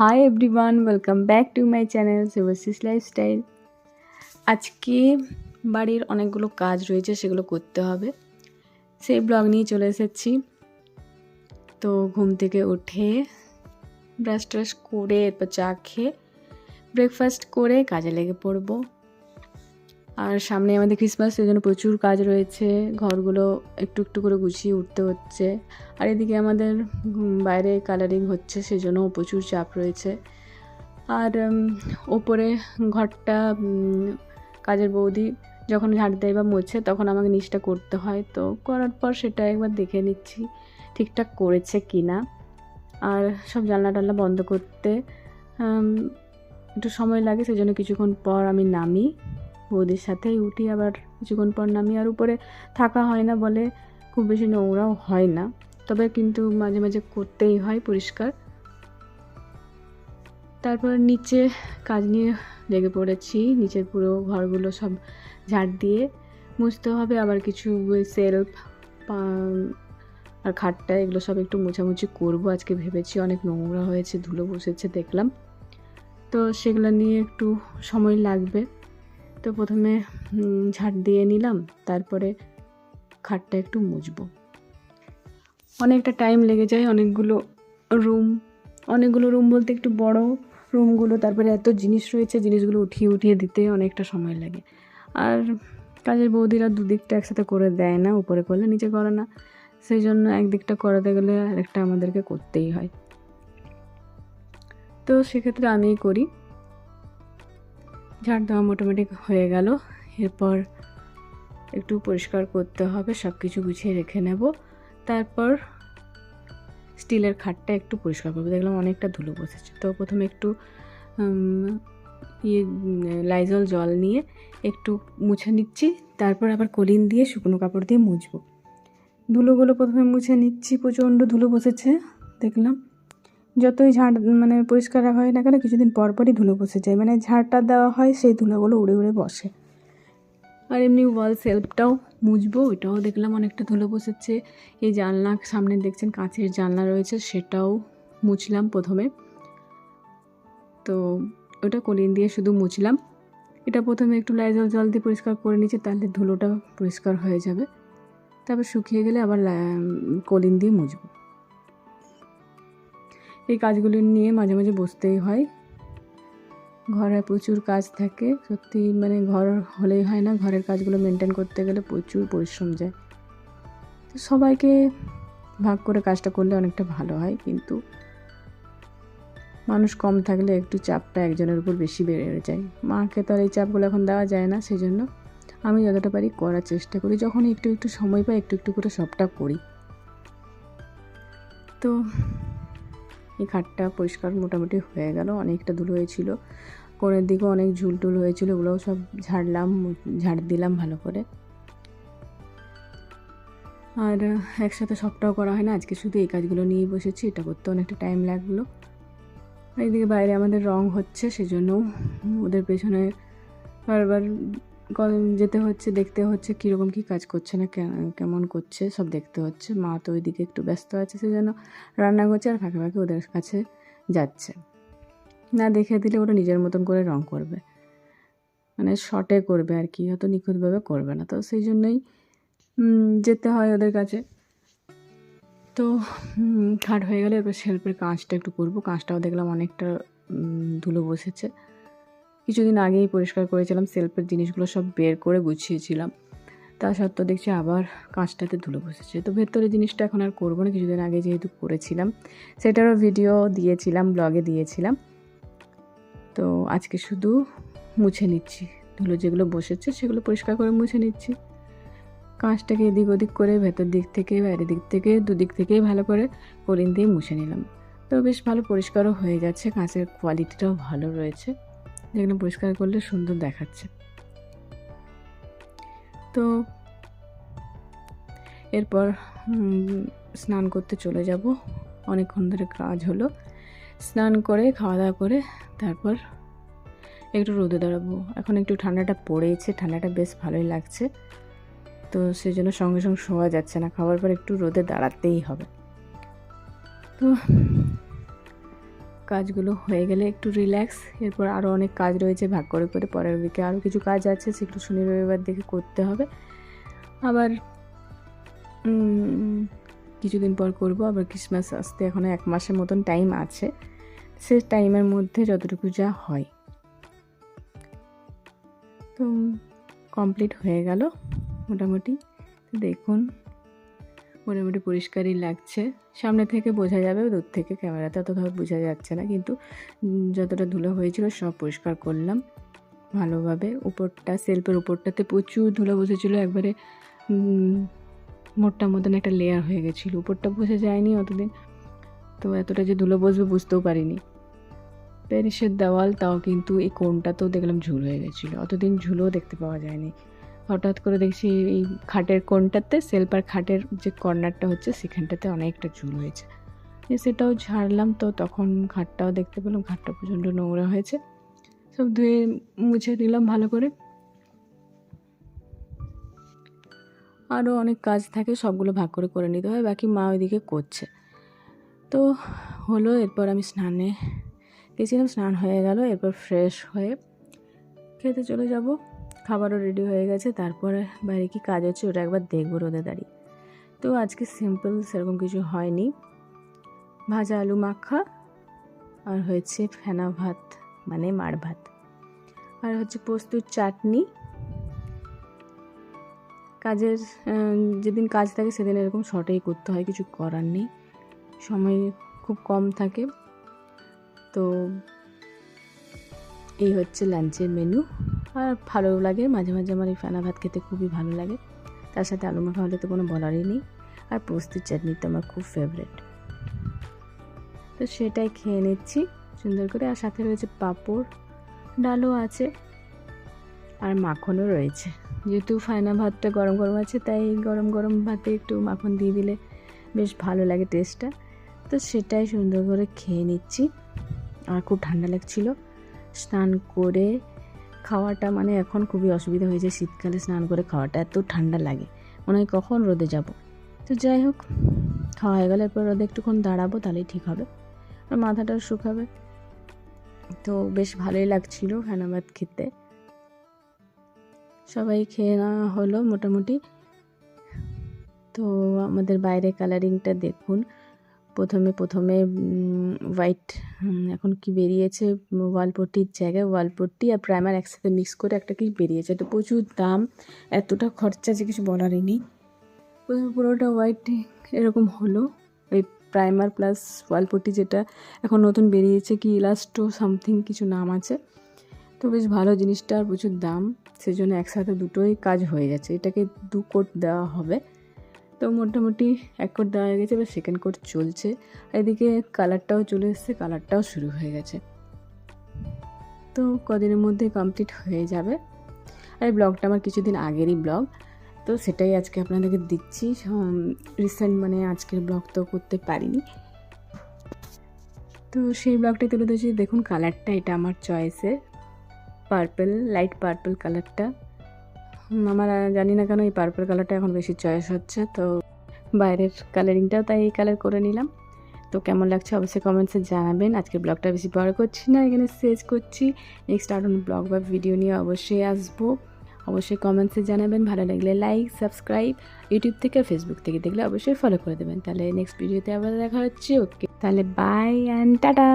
Hi everyone welcome back to my channel সেভাসিস lifestyle আজকে বাড়ির অনেকগুলো কাজ রয়েছে, সেগুলো করতে হবে। সেই ব্লগ নিয়ে চলে এসেছি। তো ঘুম থেকে উঠে ব্রাশ ট্রাশ করে, এরপর চা খেয়ে ব্রেকফাস্ট করে কাজে লেগে পড়ব। আর সামনে আমাদের ক্রিসমাস সেজন্য প্রচুর কাজ রয়েছে। ঘরগুলো একটু একটু করে গুছিয়ে উঠতে হচ্ছে। আর এদিকে আমাদের বাইরে কালারিং হচ্ছে সেজন্য প্রচুর চাপ রয়েছে। আর ওপরে ঘরটা কাজের বৌদি যখন ঝাড় দেয় বা মোছে, তখন আমাকে নিচটা করতে হয়। তো করার পর সেটা একবার দেখে নিচ্ছি, ঠিকঠাক করেছে কি না আর সব জানলা টাল্লা বন্ধ করতে একটু সময় লাগে, সেজন্য কিছুক্ষণ পর আমি নামি। বৌদির সাথেই উঠি, আবার কিছুক্ষণ পর নামি আর উপরে থাকা হয় না বলে খুব বেশি নোংরাও হয় না। তবে কিন্তু মাঝে মাঝে করতেই হয় পরিষ্কার। তারপর নিচে কাজ নিয়ে লেগে পড়েছি, নিচের পুরো ঘরগুলো সব ঝাড় দিয়ে। মুছতে হবে, আবার কিছু সেলফ আর খাটটা, এগুলো সব একটু মোছামুছি করব। আজকে ভেবেছি অনেক নোংরা হয়েছে, ধুলো বসেছে, দেখলাম। তো সেগুলো নিয়ে একটু সময় লাগবে। তো প্রথমে ঝাড় দিয়ে নিলাম, তারপরে খাটটা একটু মুছবো। অনেকটা টাইম লেগে যায়, অনেকগুলো রুম অনেকগুলো রুম বলতে একটু বড় রুমগুলো তারপরে এত জিনিস রয়েছে, জিনিসগুলো উঠিয়ে উঠিয়ে দিতে অনেকটা সময় লাগে। আর কাজের বৌদিরা দুদিকটা একসাথে করে দেয় না, উপরে করলে নিচে করে না। সেই জন্য একদিকটা করাতে গেলে আরেকটা আমাদেরকে করতেই হয়। তো সেক্ষেত্রে আমিই করি। ঝাড় দেওয়া মোটামুটি হয়ে গেল। এরপর একটু পরিষ্কার করতে হবে সব কিছু গুছিয়ে রেখে নেব। তারপর স্টিলের খাটটা একটু পরিষ্কার করব। দেখলাম অনেকটা ধুলো বসেছে। তো প্রথমে একটু ইয়ে লাইজল জল নিয়ে একটু মুছে নিচ্ছি। তারপর আবার কলিন দিয়ে শুকনো কাপড় দিয়ে মুছবো। ধুলোগুলো প্রথমে মুছে নিচ্ছি। প্রচণ্ড ধুলো বসেছে, দেখলাম। যতই ঝাড় মানে পরিষ্কার রাখা হয় না কেন, কিছুদিন পর পরই ধুলো বসে যায়। মানে ঝাড়টা দেওয়া হয়, সেই ধুলোগুলো উড়ে উড়ে বসে। আর এমনি ওয়াল সেলফটাও মুছবো, ওইটাও দেখলাম অনেকটা ধুলো বসেছে। এই জানলা সামনে দেখছেন কাঁচের জানলা রয়েছে, সেটাও মুছলাম প্রথমে। তো ওটা কলিন দিয়ে শুধু মুছলাম। এটা প্রথমে একটু লাইজল জল দিয়ে পরিষ্কার করে নিচ্ছি তাহলে ধুলোটা পরিষ্কার হয়ে যাবে। তারপর শুকিয়ে গেলে আবার কলিন দিয়ে মুছবো। এই কাজগুলো নিয়ে মাঝে মাঝে বসতেই হয়। ঘরে প্রচুর কাজ থাকে। সত্যি মানে ঘর হলেই হয় না, ঘরের কাজগুলো মেনটেন করতে গেলে প্রচুর পরিশ্রম যায়। তো সবাইকে ভাগ করে কাজটা করলে অনেকটা ভালো হয়, কিন্তু মানুষ কম থাকলে একটু চাপটা একজনের উপর বেশি বেড়ে যায়। মাকে তো আর এই চাপগুলো এখন দেওয়া যায় না সেই জন্য আমি যতটা পারি করার চেষ্টা করি। যখন একটু একটু সময় পাই, একটু একটু করে সবটা করি। তো এই খাটটা পরিষ্কার মোটামুটি হয়ে গেল, অনেকটা ধুলো হয়েছিল। কোণের দিকে অনেক ঝুল টুল হয়েছিল, ওগুলোও সব ঝাড়লাম, ঝাড় দিলাম ভালো করে। আর একসাথে সবটাও করা হয় না, আজকে শুধু এই কাজগুলো নিয়ে বসেছি, এটা করতে অনেকটা টাইম লাগল। এইদিকে বাইরে আমাদের রং হচ্ছে, সেজন্য ওদের পেছনে বারবার যেতে হচ্ছে, দেখতে হচ্ছে, কীরকম কী কাজ করছে না কেমন করছে, সব দেখতে হচ্ছে। মা তো ওইদিকে একটু ব্যস্ত আছে, সেজন্য রান্না করছে আর ফাঁকে ফাঁকে ওদের কাছে যাচ্ছে। না দেখে দিলে ওরা নিজের মতন করে রং করবে। মানে শর্টে করবে আর কি, অত নিখুঁতভাবে করবে না। তো সেই জন্যই যেতে হয় ওদের কাছে। তো খাট হয়ে গেলে এবার শেল্পের কাঁচটা একটু করব। কাঁচটাও দেখলাম অনেকটা ধুলো বসেছে। কিছুদিন আগেই পরিষ্কার করেছিলাম সেলফের জিনিসগুলো সব বের করে গুছিয়েছিলাম। তা সত্ত্বেও দেখছি আবার কাঁচটাতে ধুলো বসেছে। তো ভেতরে জিনিসটা এখন আর করব না, কিছুদিন আগে যেহেতু করেছিলাম। সেটারও ভিডিও দিয়েছিলাম ব্লগে দিয়েছিলাম। তো আজকে শুধু মুছে নিচ্ছি। ধুলো যেগুলো বসেছে সেগুলো পরিষ্কার করে মুছে নিচ্ছি। কাঁচটাকে এদিক ওদিক করে ভেতর দিক থেকে, বাইরের দিক থেকে, দুদিক থেকেই ভালো করে কলিন দিয়ে মুছে নিলাম। তো বেশ ভালো পরিষ্কারও হয়ে যাচ্ছে, কাঁচের কোয়ালিটিটাও ভালো রয়েছে। যেগুলো পরিষ্কার করলে সুন্দর দেখাচ্ছে। তো এরপর স্নান করতে চলে যাব। অনেকক্ষণ ধরে কাজ হলো। স্নান করে খাওয়া দাওয়া করে, তারপর একটু রোদে দাঁড়াবো। এখন একটু ঠান্ডাটা পড়েছে, ঠান্ডাটা বেশ ভালোই লাগছে। তো সেই জন্য সঙ্গে সঙ্গে শোয়া যাচ্ছে না। খাওয়ার পর একটু রোদে দাঁড়াতেই হবে। তো কাজগুলো হয়ে গেলে একটু রিল্যাক্স এরপর আরও অনেক কাজ রয়েছে, ভাগ করে করে পরের উইকে আরও কিছু কাজ আছে, সেগুলো শনি রবিবার দেখে করতে হবে। আবার কিছুদিন পর করব, আবার ক্রিসমাস আসতে এখনও এক মাসের মতন টাইম আছে। সে টাইমের মধ্যে যতটুকু যা হয়। তো কমপ্লিট হয়ে গেল, মোটামুটি। দেখুন মোটামুটি পরিষ্কারই লাগছে। সামনে থেকে বোঝা যাবে, দূর থেকে ক্যামেরাতে অতভাবে বোঝা যাচ্ছে না, কিন্তু যতটা ধুলো হয়েছিল সব পরিষ্কার করলাম ভালোভাবে। উপরটা, সেলফের উপরটাতে প্রচুর ধুলো বসেছিল, একবারে মোটটা মতন একটা লেয়ার হয়ে গেছিল। উপরটা বসে যায়নি অতদিন, তো এতটা যে ধুলো বসবে বুঝতেও পারিনি। প্যারিসের দেওয়াল, তাও কিন্তু এই কোণটাতেও দেখলাম ঝুল হয়ে গেছিল, অতদিন ঝুলও দেখতে পাওয়া যায়নি। হঠাৎ করে দেখছি এই খাটের কোণটাতে সেলফ আর খাটের যে কর্নারটা হচ্ছে, সেখানটাতে অনেকটা চুল হয়েছে। সেটাও ঝাড়লাম, তো তখন খাটটাও দেখতে পেলাম খাটটা প্রচণ্ড নোংরা হয়েছে। সব ধুয়ে মুছে দিলাম ভালো করে। আরও অনেক কাজ থাকে, সবগুলো ভাগ করে করে নিতে হয়, বাকি মা ওইদিকে করছে। তো হলো, এরপর আমি স্নানে গেছিলাম, স্নান হয়ে গেল, এরপর ফ্রেশ হয়ে খেতে চলে যাব। খাবারও রেডি হয়ে গেছে, তারপরে বাইরে কি কাজ হচ্ছে ওটা একবার দেখব রোদে দাঁড়িয়ে। তো আজকে সিম্পল সেরকম কিছু হয়নি। ভাজা আলু মাখা আর হয়েছে ফেনা ভাত মানে মার ভাত। আর হচ্ছে পোস্তুর চাটনি। কাজের যেদিন কাজ থাকে সেদিন এরকম শর্টেই করতে হয়, কিছু করার নেই। সময় খুব কম থাকে। তো এই হচ্ছে লাঞ্চের মেনু আর ভালো লাগে। মাঝে মাঝে আমার এই ফেনা ভাত খেতে খুবই ভালো লাগে। তার সাথে আলু মাখা হলে তো কোনো বলারই নেই। আর পোস্তের চাটনি তো আমার খুব ফেভারেট তো সেটাই খেয়ে নিচ্ছি সুন্দর করে। আর সাথে রয়েছে পাঁপড়, ডালও আছে। আর মাখনও রয়েছে। যেহেতু ফায়না ভাতটা গরম গরম আছে, তাই গরম গরম ভাতে একটু মাখন দিয়ে দিলে বেশ ভালো লাগে টেস্টটা তো সেটাই সুন্দর করে খেয়ে নিচ্ছি। আর খুব ঠান্ডা লাগছিল। স্নান করে খাওয়াটা মানে এখন খুবই অসুবিধা হয়েছে শীতকালে স্নান করে খাওয়াটা, এত ঠান্ডা লাগে। মনে হয় কখন রোদে যাব। তো যাই হোক, খাওয়া হয়ে গেলে এরপর রোদে একটুক্ষণ দাঁড়াবো, তাহলেই ঠিক হবে। আর মাথাটাও শুকাবে। তো বেশ ভালোই লাগছিল খানাবাদ খেতে। সবাই খেয়ে নেওয়া হলো মোটামুটি। তো আমাদের বাইরে কালারিংটা দেখুন। প্রথমে প্রথমে হোয়াইট এখন কি বেরিয়েছে? ওয়ালপট্টির জায়গায় ওয়ালপট্টি আর প্রাইমার একসাথে মিক্স করে একটা কি বেরিয়েছে? এটা প্রচুর দাম, এতটা খরচা যে কিছু বলারই নেই। প্রথমে পুরোটা হোয়াইট এরকম হলো। ওই প্রাইমার প্লাস ওয়ালপট্টি যেটা এখন নতুন বেরিয়েছে কি ইলাস্টো সামথিং কিছু নাম আছে। তো বেশ ভালো জিনিসটা আর প্রচুর দাম। সেজন্য একসাথে দুটোই কাজ হয়ে যাচ্ছে। এটাকে দু কোট দেওয়া হবে। তো মোটামুটি এক কোট দেওয়া হয়ে গেছে, এবার সেকেন্ড কোট চলছে। এদিকে কালারটাও চলে এসছে কালারটাও শুরু হয়ে গেছে। তো কদিনের মধ্যে কমপ্লিট হয়ে যাবে। আর ব্লগটা আমার কিছুদিন আগেরই ব্লগ তো সেটাই আজকে আপনাদেরকে দিচ্ছি। রিসেন্ট মানে আজকের ব্লগ তো করতে পারিনি। তো সেই ব্লগটাই তুলে ধরেছি। দেখুন কালারটা এটা আমার চয়েসের পার্পেল লাইট পার্পেল কালারটা আমার জানি না কেন এই পার্পল কালারটা এখন বেশি চয়েস হচ্ছে, তো বাইরের কালারিংটাও তাই এই কালার করে নিলাম। তো কেমন লাগছে অবশ্যই কমেন্টসে জানাবেন। আজকের ব্লগটা বেশি বড় করছি না, এখানে শেষ করছি। নেক্সট আরও ব্লগ বা ভিডিও নিয়ে অবশ্যই আসব। অবশ্যই কমেন্টসে জানাবেন, ভালো লাগলে লাইক সাবস্ক্রাইব ইউটিউব থেকে ফেসবুক থেকে দেখলে অবশ্যই ফলো করে দেবেন। তাহলে নেক্সট ভিডিওতে আবার দেখা হচ্ছে ওকে তাহলে বাই অ্যান্ড টাটা